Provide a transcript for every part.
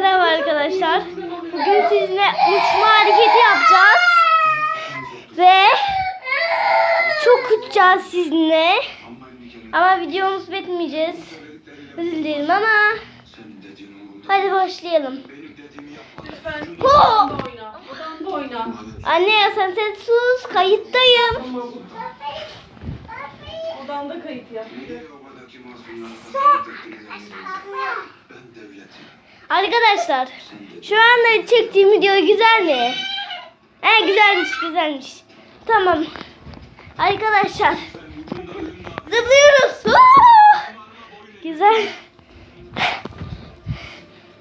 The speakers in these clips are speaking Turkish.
arkadaşlar. Bugün sizinle uçma hareketi yapacağız. Ve çok uçacağız sizinle. Ama videomuz bitmeyeceğiz. Özür dilerim ama hadi başlayalım. Ho! Anne ya sen sen sus kayıttayım. Odanda kayıt yap. Arkadaşlar şu anda çektiğim video güzel mi? He güzelmiş güzelmiş. Tamam. Arkadaşlar zıplıyoruz. Güzel.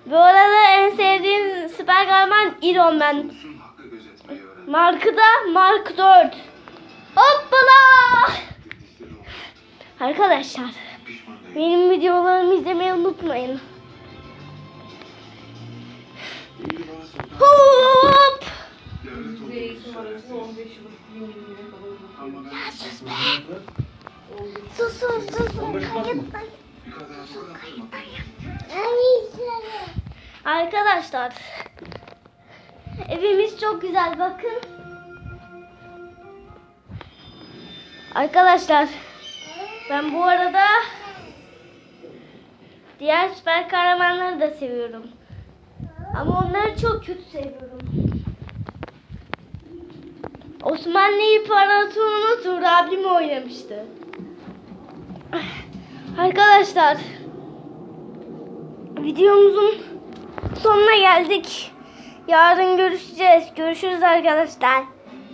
Bu arada en sevdiğim süper kahraman Iron Man. Markı da Mark 4. Hoppala! Arkadaşlar benim videolarımı izlemeyi unutmayın. Hop! Yüzde eğitim arası 15 yıl 2020'ye kadar. Sus sus sus. Arkadaşlar evimiz çok güzel bakın. Arkadaşlar ben bu arada diğer süper kahramanları da seviyorum. Ama onları çok kötü seviyorum. Osmanlı İmparatorluğu'nu Tur abim oynamıştı. Arkadaşlar videomuzun sonuna geldik. Yarın görüşeceğiz. Görüşürüz arkadaşlar.